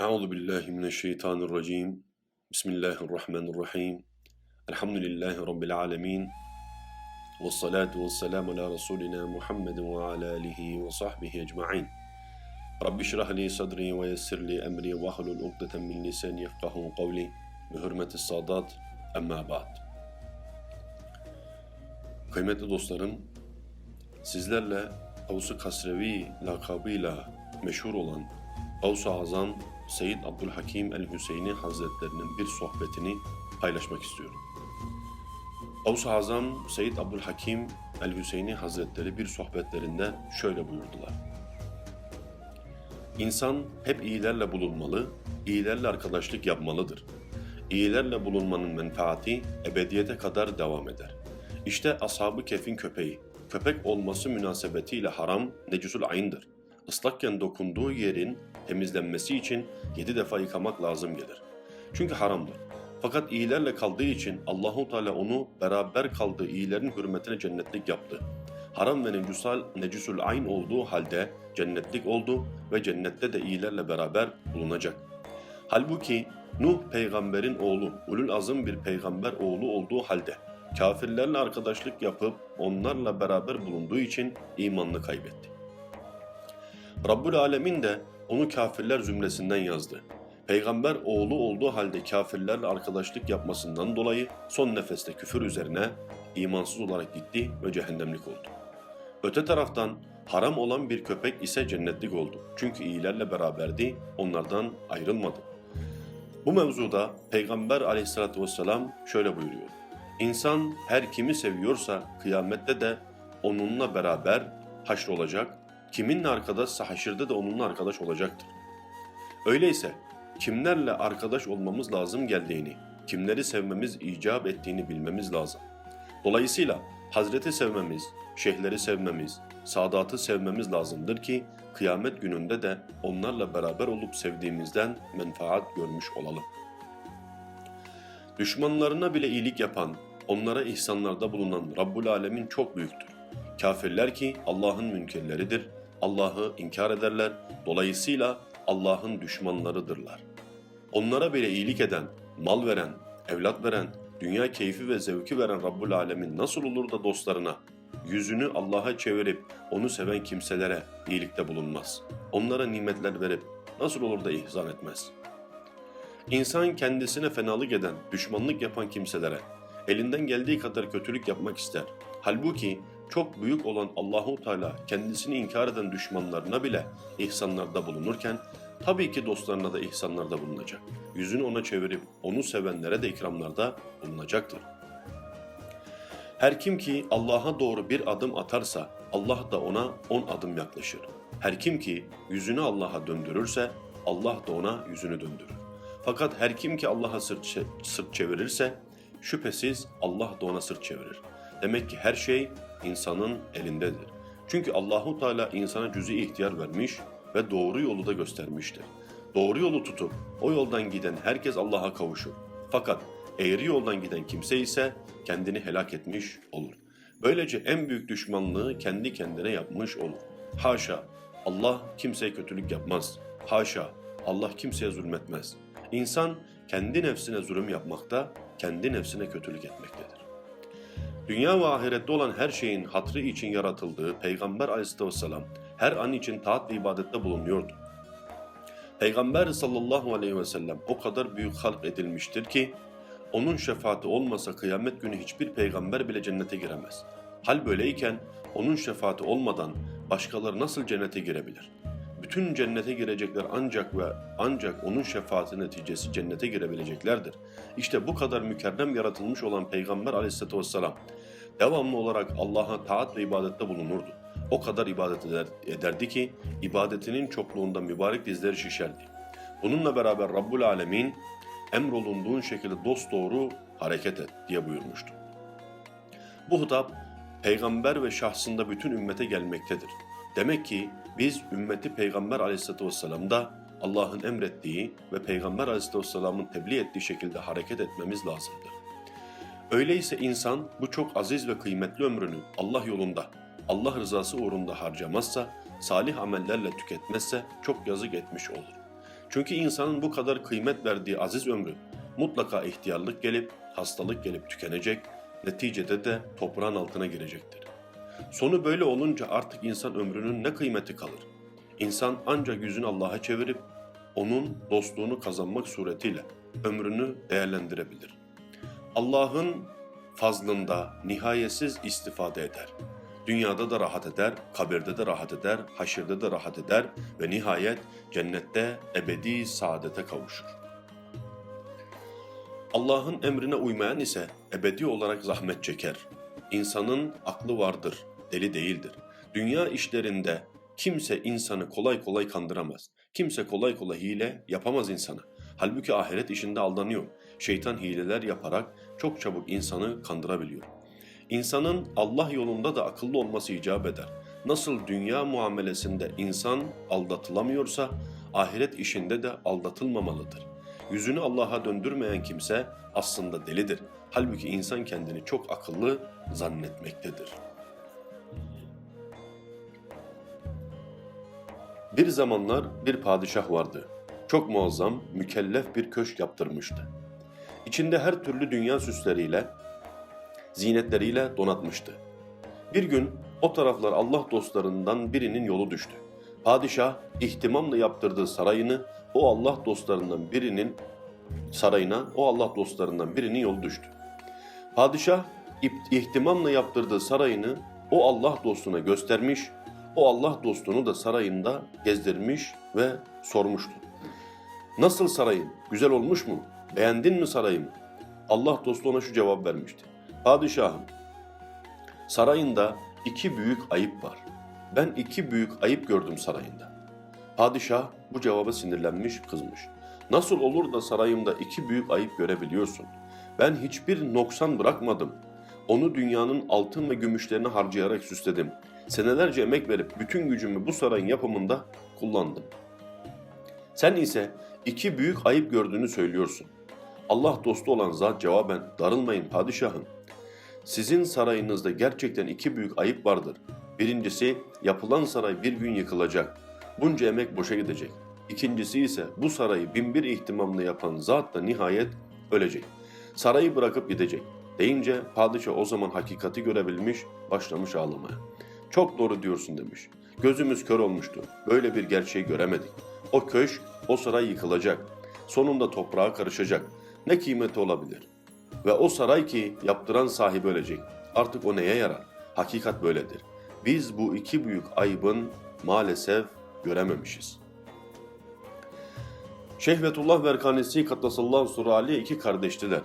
Euzu billahi mineşşeytanirracim. Bismillahirrahmanirrahim. Elhamdülillahi rabbil alamin. Ves salatu vesselamu ala rasulina Muhammedin ve ala alihi ve sahbihi ecmaîn. Rabbi şrah li sadri ve yessir li emri ve hlul ukdeten min lisani yefkahu kavli. Bi hürmeti sadat. Emma ba'd. Kıymetli dostlarım, sizlerle Avsu Kasrevi lakabıyla meşhur olan Avsu Azam Seyyid Abdülhakim el-Hüseyini Hazretlerinin bir sohbetini paylaşmak istiyorum. Avsu Azam Seyyid Abdülhakim el-Hüseyini Hazretleri bir sohbetlerinde şöyle buyurdular. İnsan hep iyilerle bulunmalı, iyilerle arkadaşlık yapmalıdır. İyilerle bulunmanın menfaati ebediyete kadar devam eder. İşte ashab-ı kefin köpeği, köpek olması münasebetiyle haram necüsül ayn'dır. Islakken dokunduğu yerin temizlenmesi için yedi defa yıkamak lazım gelir. Çünkü haramdır. Fakat iyilerle kaldığı için Allahu Teala onu beraber kaldığı iyilerin hürmetine cennetlik yaptı. Haram ve necüsal, necüsül ayn olduğu halde cennetlik oldu ve cennette de iyilerle beraber bulunacak. Halbuki Nuh peygamberin oğlu, ulul azım bir peygamber oğlu olduğu halde kafirlerle arkadaşlık yapıp onlarla beraber bulunduğu için imanını kaybetti. Rabbul Alemin de onu kafirler zümresinden yazdı. Peygamber oğlu olduğu halde kafirlerle arkadaşlık yapmasından dolayı son nefeste küfür üzerine imansız olarak gitti ve cehennemlik oldu. Öte taraftan haram olan bir köpek ise cennetlik oldu. Çünkü iyilerle beraberdi, onlardan ayrılmadı. Bu mevzuda Peygamber aleyhissalatü vesselam şöyle buyuruyor. İnsan her kimi seviyorsa kıyamette de onunla beraber haşrolacak, kiminle arkadaşsa haşirde de onunla arkadaş olacaktır. Öyleyse kimlerle arkadaş olmamız lazım geldiğini, kimleri sevmemiz icap ettiğini bilmemiz lazım. Dolayısıyla Hazreti sevmemiz, şeyhleri sevmemiz, sadatı sevmemiz lazımdır ki kıyamet gününde de onlarla beraber olup sevdiğimizden menfaat görmüş olalım. Düşmanlarına bile iyilik yapan, onlara ihsanlarda bulunan Rabbul Alemin çok büyüktür. Kafirler ki Allah'ın münkerleridir, Allah'ı inkar ederler, dolayısıyla Allah'ın düşmanlarıdırlar. Onlara bile iyilik eden, mal veren, evlat veren, dünya keyfi ve zevki veren Rabbul Alemin nasıl olur da dostlarına, yüzünü Allah'a çevirip onu seven kimselere iyilikte bulunmaz? Onlara nimetler verip nasıl olur da ihsan etmez?'' İnsan kendisine fenalık eden, düşmanlık yapan kimselere elinden geldiği kadar kötülük yapmak ister. Halbuki çok büyük olan Allahu Teala kendisini inkar eden düşmanlarına bile ihsanlarda bulunurken tabii ki dostlarına da ihsanlarda bulunacak. Yüzünü ona çevirip onu sevenlere de ikramlarda bulunacaktır. Her kim ki Allah'a doğru bir adım atarsa Allah da ona on adım yaklaşır. Her kim ki yüzünü Allah'a döndürürse Allah da ona yüzünü döndürür. Fakat her kim ki Allah'a sırt, sırt çevirirse şüphesiz Allah da ona sırt çevirir. Demek ki her şey insanın elindedir. Çünkü Allahu Teala insana cüzi ihtiyar vermiş ve doğru yolu da göstermiştir. Doğru yolu tutup o yoldan giden herkes Allah'a kavuşur. Fakat eğri yoldan giden kimse ise kendini helak etmiş olur. Böylece en büyük düşmanlığı kendi kendine yapmış olur. Haşa Allah kimseye kötülük yapmaz. Haşa Allah kimseye zulmetmez.'' İnsan kendi nefsine zulüm yapmakta, kendi nefsine kötülük etmektedir. Dünya ve ahirette olan her şeyin hatrı için yaratıldığı Peygamber aleyhisselam her an için taat ve ibadette bulunuyordu. Peygamber sallallahu aleyhi ve sellem o kadar büyük halk edilmiştir ki onun şefaati olmasa kıyamet günü hiçbir peygamber bile cennete giremez. Hal böyleyken onun şefaati olmadan başkaları nasıl cennete girebilir? Bütün cennete girecekler ancak ve ancak onun şefaati neticesi cennete girebileceklerdir. İşte bu kadar mükerrem yaratılmış olan Peygamber aleyhissalatü vesselam devamlı olarak Allah'a taat ve ibadette bulunurdu. O kadar ibadet eder, ederdi ki ibadetinin çokluğunda mübarek dizleri şişerdi. Bununla beraber Rabbul Alemin emrolunduğun şekilde dost doğru hareket et diye buyurmuştu. Bu hitap peygamber ve şahsında bütün ümmete gelmektedir. Demek ki biz ümmeti Peygamber aleyhissalatü vesselam'da Allah'ın emrettiği ve Peygamber aleyhissalatü vesselamın tebliğ ettiği şekilde hareket etmemiz lazımdır. Öyleyse insan bu çok aziz ve kıymetli ömrünü Allah yolunda, Allah rızası uğrunda harcamazsa, salih amellerle tüketmezse çok yazık etmiş olur. Çünkü insanın bu kadar kıymet verdiği aziz ömrü mutlaka ihtiyarlık gelip, hastalık gelip tükenecek, neticede de toprağın altına girecektir. Sonu böyle olunca artık insan ömrünün ne kıymeti kalır? İnsan ancak yüzünü Allah'a çevirip onun dostluğunu kazanmak suretiyle ömrünü değerlendirebilir. Allah'ın fazlında nihayetsiz istifade eder. Dünyada da rahat eder, kabirde de rahat eder, haşirde de rahat eder ve nihayet cennette ebedi saadete kavuşur. Allah'ın emrine uymayan ise ebedi olarak zahmet çeker. İnsanın aklı vardır, deli değildir. Dünya işlerinde kimse insanı kolay kolay kandıramaz. Kimse kolay kolay hile yapamaz insana. Halbuki ahiret işinde aldanıyor. Şeytan hileler yaparak çok çabuk insanı kandırabiliyor. İnsanın Allah yolunda da akıllı olması icap eder. Nasıl dünya muamelesinde insan aldatılamıyorsa ahiret işinde de aldatılmamalıdır. Yüzünü Allah'a döndürmeyen kimse aslında delidir. Halbuki insan kendini çok akıllı zannetmektedir. Bir zamanlar bir padişah vardı. Çok muazzam, mükellef bir köşk yaptırmıştı. İçinde her türlü dünya süsleriyle, zinetleriyle donatmıştı. Bir gün o taraflar Allah dostlarından birinin yolu düştü. Padişah ihtimamla yaptırdığı sarayını o Allah dostlarından birinin sarayına o Allah dostlarından birinin yolu düştü. Padişah ihtimamla yaptırdığı sarayını o Allah dostuna göstermiş, o Allah dostunu da sarayında gezdirmiş ve sormuştu. Nasıl sarayım? Güzel olmuş mu? Beğendin mi sarayımı? Allah dostu ona şu cevap vermişti. Padişahım, sarayında iki büyük ayıp var. Ben iki büyük ayıp gördüm sarayında. Padişah bu cevaba sinirlenmiş, kızmış. Nasıl olur da sarayımda iki büyük ayıp görebiliyorsun? Ben hiçbir noksan bırakmadım. Onu dünyanın altın ve gümüşlerini harcayarak süsledim. Senelerce emek verip bütün gücümü bu sarayın yapımında kullandım. Sen ise iki büyük ayıp gördüğünü söylüyorsun. Allah dostu olan zat cevaben darılmayın padişahım. Sizin sarayınızda gerçekten iki büyük ayıp vardır. Birincisi yapılan saray bir gün yıkılacak. Bunca emek boşa gidecek. İkincisi ise bu sarayı binbir ihtimamla yapan zat da nihayet ölecek. Sarayı bırakıp gidecek. Deyince padişah o zaman hakikati görebilmiş, başlamış ağlamaya. Çok doğru diyorsun demiş. Gözümüz kör olmuştu. Böyle bir gerçeği göremedik. O köşk, o saray yıkılacak. Sonunda toprağa karışacak. Ne kıymeti olabilir? Ve o saray ki yaptıran sahibi ölecek. Artık o neye yarar? Hakikat böyledir. Biz bu iki büyük ayıbın maalesef görememişiz. Şehvetullah ve Erkanesi Kattasallahu Surali iki kardeştiler.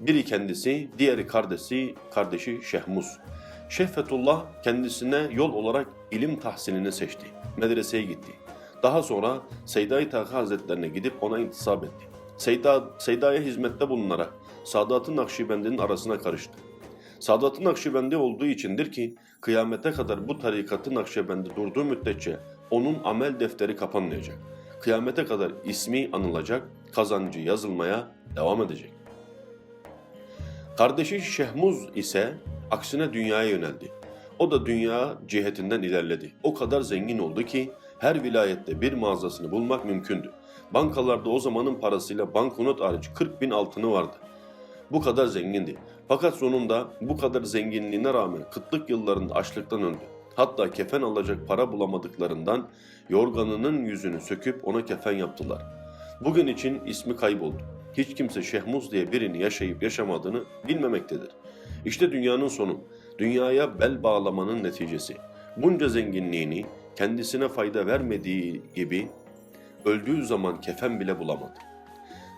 Biri kendisi, diğeri kardeşi, kardeşi Şehmus. Şehvetullah kendisine yol olarak ilim tahsilini seçti. Medreseye gitti. Daha sonra Seyda-i Taka Hazretlerine gidip ona intisap etti. Seyda, Seyda'ya hizmette bulunarak Sadat-ı Nakşibendi'nin arasına karıştı. Sadat-ı Nakşibendi olduğu içindir ki kıyamete kadar bu tarikatı Nakşibendi durduğu müddetçe onun amel defteri kapanmayacak. Kıyamete kadar ismi anılacak, kazancı yazılmaya devam edecek. Kardeşi Şehmuz ise aksine dünyaya yöneldi. O da dünya cihetinden ilerledi. O kadar zengin oldu ki her vilayette bir mağazasını bulmak mümkündü. Bankalarda o zamanın parasıyla banknot hariç 40 bin altını vardı. Bu kadar zengindi. Fakat sonunda bu kadar zenginliğine rağmen kıtlık yıllarında açlıktan öldü. Hatta kefen alacak para bulamadıklarından yorganının yüzünü söküp ona kefen yaptılar. Bugün için ismi kayboldu. Hiç kimse Şehmuz diye birini yaşayıp yaşamadığını bilmemektedir. İşte dünyanın sonu. Dünyaya bel bağlamanın neticesi. Bunca zenginliğini kendisine fayda vermediği gibi öldüğü zaman kefen bile bulamadı.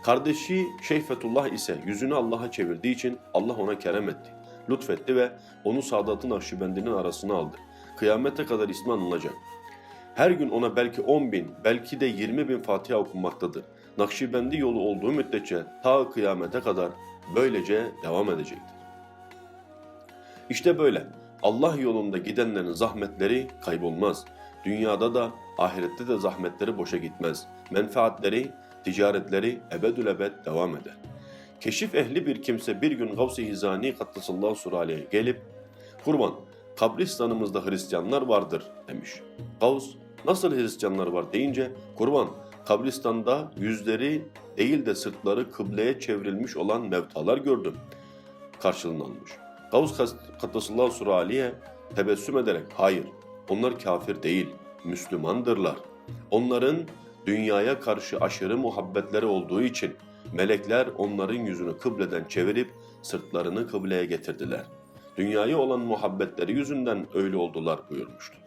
Kardeşi Şeyh Fethullah ise yüzünü Allah'a çevirdiği için Allah ona kerem etti. Lütfetti ve onu Sadat-ı Nakşibendi'nin arasına aldı. Kıyamete kadar ismi anılacak. Her gün ona belki 10 bin, belki de 20 bin Fatiha okunmaktadır. Nakşibendi yolu olduğu müddetçe ta kıyamete kadar böylece devam edecektir. İşte böyle Allah yolunda gidenlerin zahmetleri kaybolmaz. Dünyada da ahirette de zahmetleri boşa gitmez. Menfaatleri, ticaretleri ebedül ebed devam eder. Keşif ehli bir kimse bir gün Gavs-ı Hizani Kattasallahu Surali'ye gelip Kurban, kabristanımızda Hristiyanlar vardır demiş. Gavs, nasıl Hristiyanlar var deyince Kurban, kabristanda yüzleri değil de sırtları kıbleye çevrilmiş olan mevtalar gördüm. Karşılığını almış. Gavs Kattasıllah Surali'ye tebessüm ederek hayır onlar kafir değil Müslümandırlar. Onların dünyaya karşı aşırı muhabbetleri olduğu için melekler onların yüzünü kıbleden çevirip sırtlarını kıbleye getirdiler. Dünyaya olan muhabbetleri yüzünden öyle oldular buyurmuştu.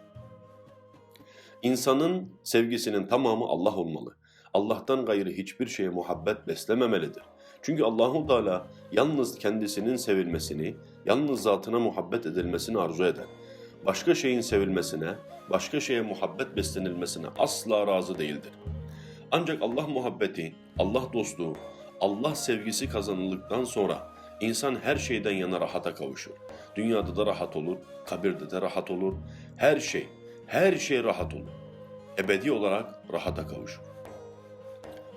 İnsanın sevgisinin tamamı Allah olmalı. Allah'tan gayrı hiçbir şeye muhabbet beslememelidir. Çünkü Allahu Teala yalnız kendisinin sevilmesini, yalnız zatına muhabbet edilmesini arzu eder. Başka şeyin sevilmesine, başka şeye muhabbet beslenilmesine asla razı değildir. Ancak Allah muhabbeti, Allah dostluğu, Allah sevgisi kazanıldıktan sonra insan her şeyden yana rahata kavuşur. Dünyada da rahat olur, kabirde de rahat olur. Her şey, her şey rahat olur. Ebedi olarak rahata kavuşur.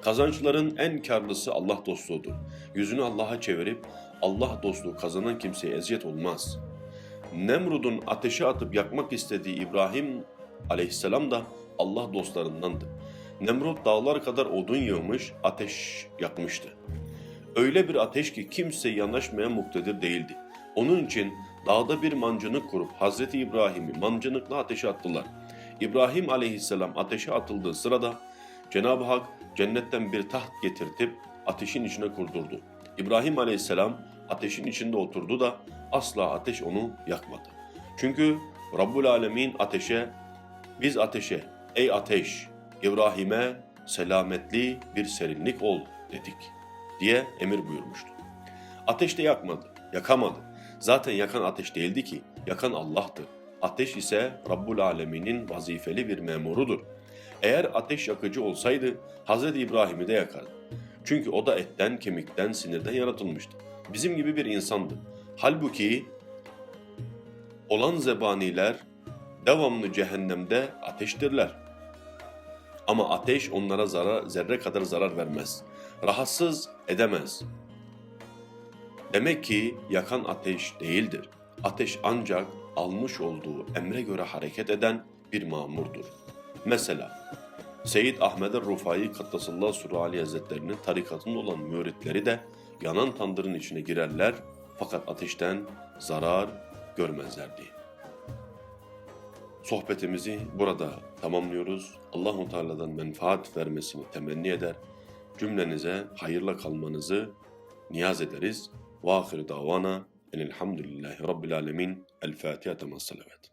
Kazançların en karlısı Allah dostluğudur. Yüzünü Allah'a çevirip Allah dostluğu kazanan kimseye eziyet olmaz. Nemrud'un ateşe atıp yakmak istediği İbrahim aleyhisselam da Allah dostlarındandı. Nemrut dağlar kadar odun yığmış, ateş yakmıştı. Öyle bir ateş ki kimse yanaşmaya muktedir değildi. Onun için dağda bir mancınık kurup Hazreti İbrahim'i mancınıkla ateşe attılar. İbrahim aleyhisselam ateşe atıldığı sırada Cenab-ı Hak cennetten bir taht getirtip ateşin içine kurdurdu. İbrahim aleyhisselam ateşin içinde oturdu da asla ateş onu yakmadı. Çünkü Rabbul Alemin ateşe, biz ateşe, ey ateş, İbrahim'e selametli bir serinlik ol dedik diye emir buyurmuştu. Ateş de yakmadı, yakamadı. Zaten yakan ateş değildi ki, yakan Allah'tı. Ateş ise Rabbul Alemin'in vazifeli bir memurudur. Eğer ateş yakıcı olsaydı Hz. İbrahim'i de yakardı. Çünkü o da etten, kemikten, sinirden yaratılmıştı. Bizim gibi bir insandı. Halbuki olan zebaniler devamlı cehennemde ateştirler. Ama ateş onlara zarar, zerre kadar zarar vermez. Rahatsız edemez. Demek ki yakan ateş değildir. Ateş ancak almış olduğu emre göre hareket eden bir mamurdur. Mesela Seyyid Ahmed Rufai Kattasıllah Surali Hazretlerinin tarikatında olan müritleri de yanan tandırın içine girerler fakat ateşten zarar görmezlerdi. Sohbetimizi burada tamamlıyoruz. Allahu Teala'dan menfaat vermesini temenni eder. Cümlenize hayırla kalmanızı niyaz ederiz. Ve ahir davana enelhamdülillahi rabbil alemin. El Fatiha salavat.